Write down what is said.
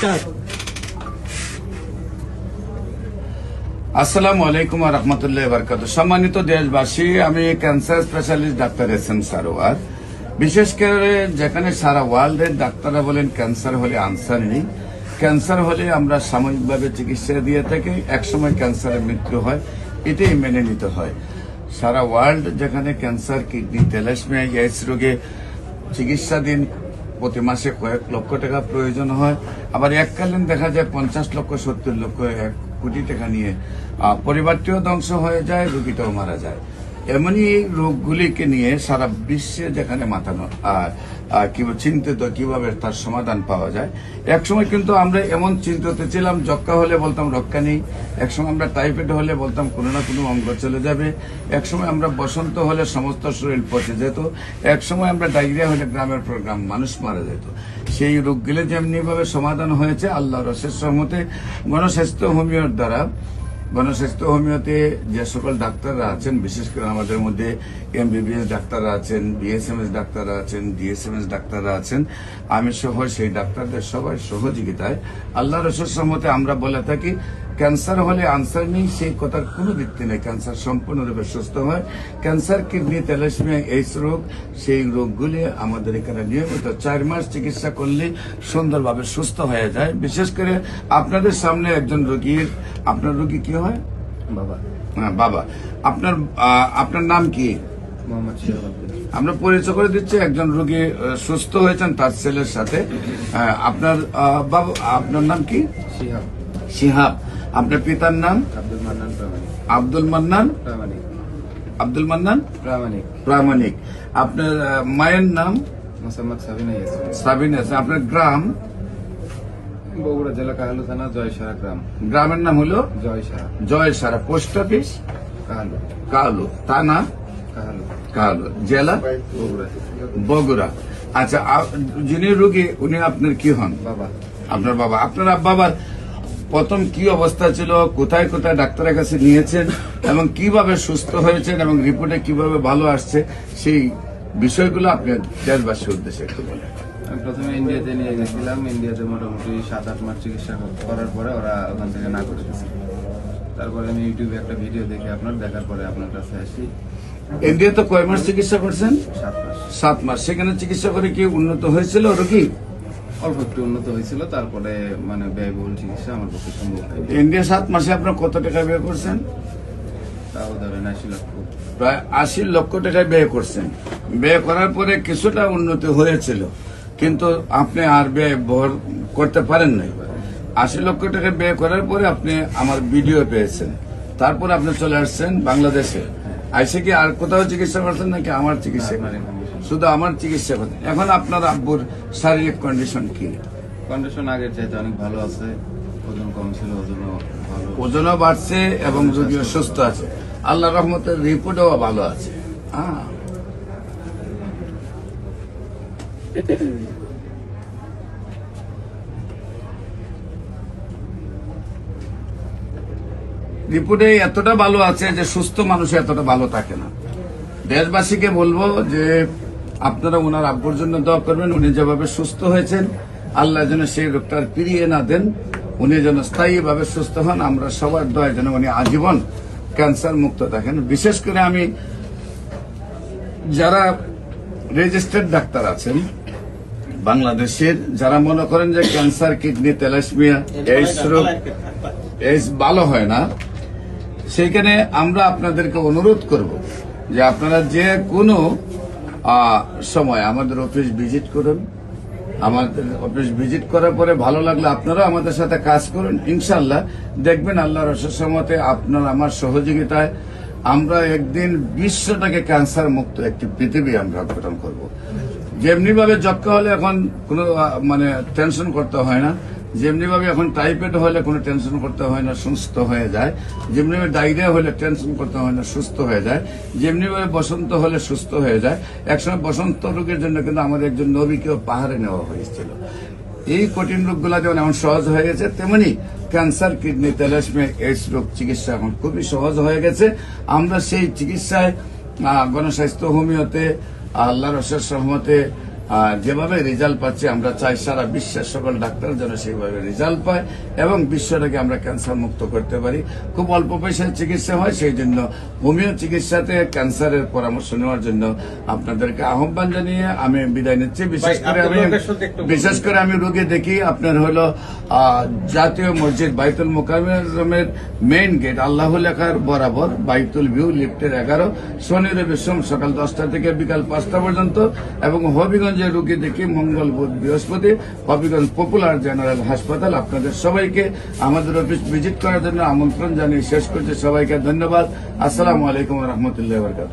Start আসসালামু আলাইকুম রহমতুল্লাহ বরকাত সম্মানিত দেশবাসী, আমি cancer specialist doctor S M Sarwar. বিশেষ করে যেখানে সারা ওয়ার্ল্ডের ডাক্তাররা বলেন ক্যান্সার হলে আনসার নেই। ক্যান্সার হলে আমরা সাময়িকভাবে চিকিৎসা দিয়ে থাকি, একসময় ক্যান্সারের মৃত্যু হয়, এটাই মেনে নিতে হয়। সারা ওয়ার্ল্ড যেখানে ক্যান্সার, কিডনি তেলাসমিয়া এইডস রোগে চিকিৎসাধীন প্রতি মাসে কয়েক লক্ষ টাকা প্রয়োজন হয়। আবার এককালীন দেখা যায় পঞ্চাশ লক্ষ, সত্তর লক্ষ, এক কোটি টাকা নিয়ে পরিবারটিও ধ্বংস হয়ে যায়, রুগীটাও মারা যায়। এমনই এই রোগগুলিকে নিয়ে সারা বিশ্বে যেখানে মাথানো কীভাবে চিন্তিত, কীভাবে তার সমাধান পাওয়া যায়, একসময় কিন্তু আমরা এমন চিন্তিত ছিলাম যক্কা হলে বলতাম রক্ষা নেই, একসময় আমরা টাইফয়েড হলে বলতাম কোনো না কোনো অঙ্গ চলে যাবে, একসময় আমরা বসন্ত হলে সমস্ত শরীর পচে যেত, একসময় আমরা ডায়রিয়া হলে গ্রামের পর গ্রাম মানুষ মারা যেত। সেই রোগগুলি যেমনিভাবে সমাধান হয়েছে আল্লাহ রসের সহমতে গণস্বাস্থ্য হোমিওর দ্বারা গণস্বাস্থ্য হোমিওতে যে সকল ডাক্তাররা আছেন, বিশেষ করে আমাদের মধ্যে এমবিবিএস ডাক্তাররা আছেন, বিএসএমএস ডাক্তাররা আছেন, ডিএসএমএস ডাক্তাররা আছেন, আমি সহ সেই ডাক্তারদের সবাই সহযোগিতায় আল্লাহ রসুল সম্মতে আমরা বলে থাকি ক্যান্সার হলে আনসার নেই সেই কথার কোনো ভিত্তি নেই। ক্যান্সার সম্পূর্ণরূপে সুস্থ হয়। ক্যান্সার কিডনি তেলাসমিয়া এইস রোগ সেই রোগগুলি আমাদের এখানে নিয়মিত চার মাস চিকিৎসা করলে সুন্দরভাবে সুস্থ হয়ে যায়। বিশেষ করে আপনাদের সামনে একজন রোগীর আপনার রোগী কি হয়? বাবা। হ্যাঁ, বাবা। আপনার আপনার নাম কি? আমরা পরিচয় করে দিচ্ছি একজন রোগী সুস্থ হয়েছেন তার ছেলের সাথে। আপনার বাবা আপনার নাম কি? শিহাব। শিহাব। আপনার পিতার নাম? আব্দুল মান্নান প্রামাণিক। আব্দুল মান্নান? প্রামাণিক। আব্দুল মান্নান? প্রামাণিক। প্রামাণিক। আপনার মায়ের নাম? মোসাম্মদ সাবিনা সাবিন আপনার গ্রাম? বগুড়া জেলা কাহালু থানা জয়সারা গ্রাম। গ্রামের নাম হলো? জয়সারা। Joysara post office? Kahalu. Kalu থানা? কাহালু। কালু জেলা? বগুড়া। বগুড়া। আচ্ছা যিনি রোগী উনি আপনার কি হন? বাবা। আপনার বাবা। আপনার বাবার প্রথম কি অবস্থা ছিল কোথায় কোথায় ডাক্তারের কাছে নিয়েছেন এবং কীভাবে সুস্থ হয়েছেন এবং রিপোর্টে কীভাবে ভালো আসছে সেই বিষয়গুলো আপনি দেশবাসীর উদ্দেশ্যে একটু বলেন। আমি প্রথমে ইন্ডিয়াতে নিয়ে গেছিলাম। ইন্ডিয়াতে মোটামুটি সাত আট মাস চিকিৎসা করার পরে ওরা ওখান থেকে না করে তারপরে আমি ইউটিউবে একটা ভিডিও দেখে আপনার দেখার পরে আপনার কাছে আসি। ইন্ডিয়াতে কয় মাস চিকিৎসা করছেন? সাত মাস। সাত মাস। সেখানে চিকিৎসা করে কি উন্নত হয়েছিল রোগী অল্প একটু উন্নত হয়েছিল তারপরে মানে ব্যয়বহুল চিকিৎসা আমার পক্ষে সম্ভব ইন্ডিয়া সাত মাসে আপনার কত টাকা ব্যয় করছেন? তাও ধরেন আশি লক্ষ। প্রায় আশি লক্ষ টাকা ব্যয় করছেন। ব্যয় করার পরে কিছুটা উন্নতি হয়েছিল কিন্তু আপনি আর ব্যয় বহন করতে পারেন নাই। আশি লক্ষ টাকা ব্যয় করার পরে আপনি আমার ভিডিও পেয়েছেন। তারপর আপনি চলে আসছেন বাংলাদেশে। আইসে কি আর কোথাও চিকিৎসা করছেন নাকি আমার চিকিৎসা? করেন? শুধু আমার চিকিৎসা করেন এখন আপনার আব্বুর শারীরিক কন্ডিশন কি? কন্ডিশন আগের চাইতে অনেক ভালো আছে। ওজন কম ছিল ওজনও ভালো। ওজনও বাড়ছে এবং রোগীও সুস্থ আছে। আল্লাহ রহমতের রিপোর্টও ভালো আছে। হ্যাঁ রিপোর্টে এতটা ভালো আছে যে সুস্থ মানুষ এতটা ভালো থাকে না। দেশবাসীকে বলব যে আপনারা ওনার আব্বুর জন্য দোয়া করবেন, উনি যেভাবে সুস্থ হয়েছেন, আল্লাহ যেন সেই রোগটা আর ফিরিয়ে না দেন, উনি যেন স্থায়ীভাবে সুস্থ হন, আমরা সবার দয়া যেন উনি আজীবন ক্যান্সার মুক্ত থাকেন। বিশেষ করে আমি, যারা রেজিস্টার্ড ডাক্তার আছেন, বাংলাদেশের, যারা মনে করেন যে ক্যান্সার, কিডনি তেলাসমিয়া এইস রোগ এইস ভালো হয় না, সেইখানে আমরা আপনাদেরকে অনুরোধ করব যে আপনারা যে কোনো সময়, আমাদের অফিস ভিজিট করুন। আমাদের অফিস ভিজিট করার পরে ভালো লাগলে আপনারা আমাদের সাথে কাজ করুন। ইনশাল্লাহ দেখবেন আল্লাহ রসের সমতে আপনার আমার সহযোগিতায় আমরা একদিন বিশ্বটাকে ক্যান্সার মুক্ত একটি পৃথিবী আমরা গঠন করব। যেমনি ভাবে যক্ষা হলে এখন কোনো মানে টেনশন করতে হয় না। যেমনি ভাবে এখন টাইফয়েড হলে কোনো টেনশন করতে হয় না, সুস্থ হয়ে যায়। যেমনি ভাবে ডায়রিয়া হলে টেনশন করতে হয় না, সুস্থ হয়ে যায়। যেমনি ভাবে বসন্ত হলে সুস্থ হয়ে যায়। একসময় বসন্ত রোগের জন্য কিন্তু আমাদের একজন নবীকেও পাহাড়ে নেওয়া হয়েছিল। এই কঠিন রোগগুলো যেমন এমন সহজ হয়ে গেছে, তেমনি ক্যান্সার কিডনি তেলাসমিয়া এইডস রোগ চিকিৎসা এখন খুবই সহজ হয়ে গেছে। আমরা সেই চিকিৎসায় গণস্বাস্থ্য হোমিওতে আল্লাহ রসের সহমতে যেভাবে রেজাল্ট পাচ্ছি আমরা চাই সারা বিশ্বের সকল ডাক্তার যেন সেইভাবে রেজাল্ট পায় এবং বিশ্বটাকে আমরা ক্যান্সার মুক্ত করতে পারি। খুব অল্প পয়সায় চিকিৎসা হয় সেই জন্য হোমিও চিকিৎসাতে ক্যান্সারের পরামর্শ নেওয়ার জন্য আপনাদেরকে আহ্বান জানিয়ে আমি বিদায় নিচ্ছি। বিশেষ করে আমি। বিশেষ করে আমি রোগী দেখি আপনার হলো জাতীয় মসজিদ বাইতুল মোকামের মেইন গেট আল্লাহ লেখার বরাবর বাইতুল ভিউ লিফটের এগারো। শনি রবি সোম সকাল দশটা থেকে বিকাল পাঁচটা পর্যন্ত এবং হবিগঞ্জে রোগী দেখি মঙ্গল বুধ বৃহস্পতি হবিগঞ্জ পপুলার জেনারেল হাসপাতাল আপনাদের সবাইকে আমাদের অফিস ভিজিট করার জন্য আমন্ত্রণ জানিয়ে শেষ করছি। সবাইকে ধন্যবাদ। আসসালাম আলাইকুম রহমতুল্লাহ বরকাত